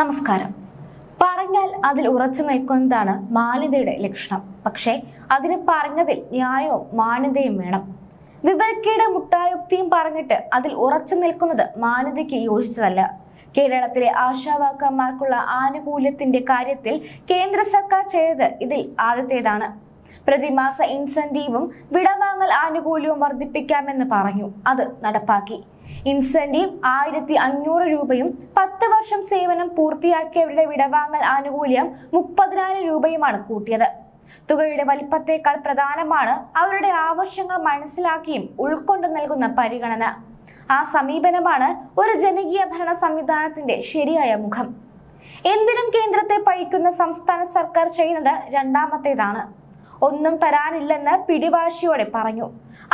നമസ്കാരം. പറഞ്ഞാൽ അതിൽ ഉറച്ചു നിൽക്കുന്നതാണ് മാന്യതയുടെ ലക്ഷണം. പക്ഷേ അതിന് പറഞ്ഞതിൽ ന്യായവും മാന്യതയും വേണം. വിവരക്കേട് മുട്ടായുക്തിയും പറഞ്ഞിട്ട് അതിൽ ഉറച്ചു നിൽക്കുന്നത് മാന്യതയ്ക്ക് യോജിച്ചതല്ല. കേരളത്തിലെ ആശാവാക്കന്മാർക്കുള്ള ആനുകൂല്യത്തിന്റെ കാര്യത്തിൽ കേന്ദ്ര സർക്കാർ ചെയ്തത് ഇതിൽ ആദ്യത്തേതാണ്. പ്രതിമാസ ഇൻസെന്റീവും വിടവാങ്ങൽ ആനുകൂല്യവും വർദ്ധിപ്പിക്കാമെന്ന് പറഞ്ഞു. അത് നടപ്പാക്കി. ഇൻസെന്റീവ് ആയിരത്തി അഞ്ഞൂറ് രൂപയും പത്ത് വർഷം സേവനം പൂർത്തിയാക്കിയവരുടെ വിടവാങ്ങൽ ആനുകൂല്യം മുപ്പതിനായിരം രൂപയുമാണ് കൂട്ടിയത്. തുകയുടെ വലിപ്പത്തേക്കാൾ പ്രധാനമാണ് അവരുടെ ആവശ്യങ്ങൾ മനസ്സിലാക്കിയും ഉൾക്കൊണ്ട് നൽകുന്ന പരിഗണന. ആ സമീപനമാണ് ഒരു ജനകീയ ഭരണ സംവിധാനത്തിന്റെ ശരിയായ മുഖം. എന്തിനും കേന്ദ്രത്തെ പഴിക്കുന്ന സംസ്ഥാന സർക്കാർ ചെയ്യുന്നത് രണ്ടാമത്തേതാണ്. ഒന്നും തരാനില്ലെന്ന് പിടിവാശിയോടെ പറഞ്ഞു.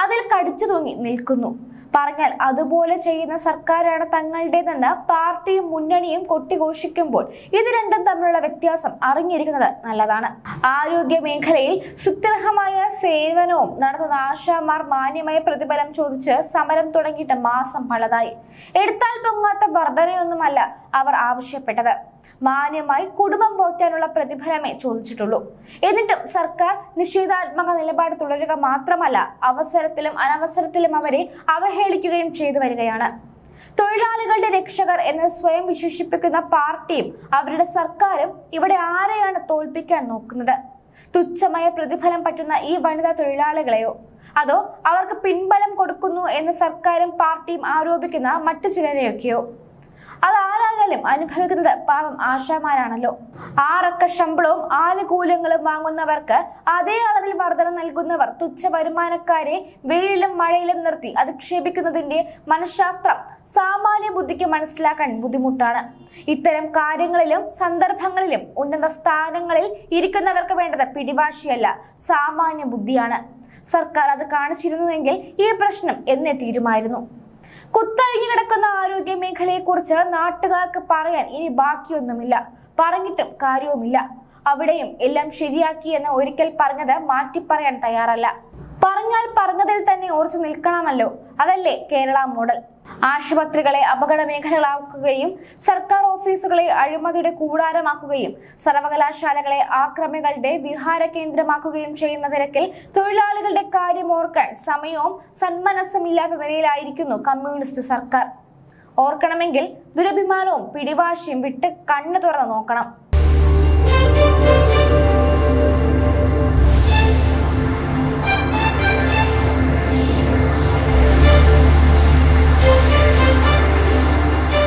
അതിൽ കടിച്ചു തൂങ്ങി നിൽക്കുന്നു. പറഞ്ഞാൽ അതുപോലെ ചെയ്യുന്ന സർക്കാരാണ് തങ്ങളുടേതെന്ന് പാർട്ടിയും മുന്നണിയും കൊട്ടിഘോഷിക്കുമ്പോൾ ഇത് രണ്ടും തമ്മിലുള്ള വ്യത്യാസം അറിഞ്ഞിരിക്കുന്നത് നല്ലതാണ്. ആരോഗ്യ മേഖലയിൽ സുത്യർഹമായ സേവനവും നടത്തുന്ന ആശാമാർ മാന്യമായ പ്രതിഫലം ചോദിച്ച് സമരം തുടങ്ങിയിട്ട് മാസം പലതായി. എടുത്താൽ പൊങ്ങാത്ത വർധനയൊന്നുമല്ല അവർ ആവശ്യപ്പെട്ടത്. മാന്യമായി കുടുംബം പോറ്റാനുള്ള പ്രതിഫലമേ ചോദിച്ചിട്ടുള്ളൂ. എന്നിട്ടും സർക്കാർ നിഷേധാത്മക നിലപാട് തുടരുക മാത്രമല്ല അവസരത്തിലും അനവസരത്തിലും അവരെ അവഹേളിക്കുകയും ചെയ്തു വരികയാണ്. തൊഴിലാളികളുടെ രക്ഷകർ എന്ന് സ്വയം വിശേഷിപ്പിക്കുന്ന പാർട്ടിയും അവരുടെ സർക്കാരും ഇവിടെ ആരെയാണ് തോൽപ്പിക്കാൻ നോക്കുന്നത്? തുച്ഛമായ പ്രതിഫലം പറ്റുന്ന ഈ വനിതാ തൊഴിലാളികളെയോ? അതോ അവർക്ക് പിൻബലം കൊടുക്കുന്നു എന്ന് സർക്കാരും പാർട്ടിയും ആരോപിക്കുന്ന മറ്റു ചിലരെയൊക്കെയോ? അതാരായാലും അനുഭവിക്കുന്നത് പാവം ആശാമാരാണല്ലോ. ആറക്ക ശമ്പളവും ആനുകൂല്യങ്ങളും വാങ്ങുന്നവർക്ക് അതേ അളവിൽ വർധന നൽകുന്നവർ തുച്ഛ വരുമാനക്കാരെ വെയിലിലും മഴയിലും നിർത്തി അധിക്ഷേപിക്കുന്നതിന്റെ മനഃശാസ്ത്രം സാമാന്യ ബുദ്ധിക്ക് മനസ്സിലാക്കാൻ ബുദ്ധിമുട്ടാണ്. ഇത്തരം കാര്യങ്ങളിലും സന്ദർഭങ്ങളിലും ഉന്നത സ്ഥാനങ്ങളിൽ ഇരിക്കുന്നവർക്ക് വേണ്ടത് പിടിവാശിയല്ല സാമാന്യ ബുദ്ധിയാണ്. സർക്കാർ അത് കാണിച്ചിരുന്നുവെങ്കിൽ ഈ പ്രശ്നം എന്നേ തീരുമായിരുന്നു. കുത്തഴിഞ്ഞു കിടക്കുന്ന ആരോഗ്യ മേഖലയെക്കുറിച്ച് നാട്ടുകാർക്ക് പറയാൻ ഇനി ബാക്കിയൊന്നുമില്ല. പറഞ്ഞിട്ടും കാര്യവുമില്ല. അവിടെയും എല്ലാം ശരിയാക്കി എന്ന് ഒരിക്കൽ പറഞ്ഞത് മാറ്റി പറയാൻ തയ്യാറല്ല. പറഞ്ഞാൽ പറഞ്ഞതിൽ തന്നെ ഉറച്ചു നിൽക്കണമല്ലോ. അതല്ലേ കേരള മോഡൽ? ആശുപത്രികളെ അപകട മേഖലകളാക്കുകയും സർക്കാർ ഓഫീസുകളെ അഴിമതിയുടെ കൂടാരമാക്കുകയും സർവകലാശാലകളെ ആക്രമികളുടെ വിഹാര കേന്ദ്രമാക്കുകയും ചെയ്യുന്ന തിരക്കിൽ തൊഴിലാളികളുടെ കാര്യം ഓർക്കാൻ സമയവും സന്മനസ്സുമില്ലാത്ത നിലയിലായിരിക്കുന്നു കമ്മ്യൂണിസ്റ്റ് സർക്കാർ. ഓർക്കണമെങ്കിൽ ദുരഭിമാനവും പിടിവാശിയും വിട്ട് കണ്ണു തുറന്ന് നോക്കണം.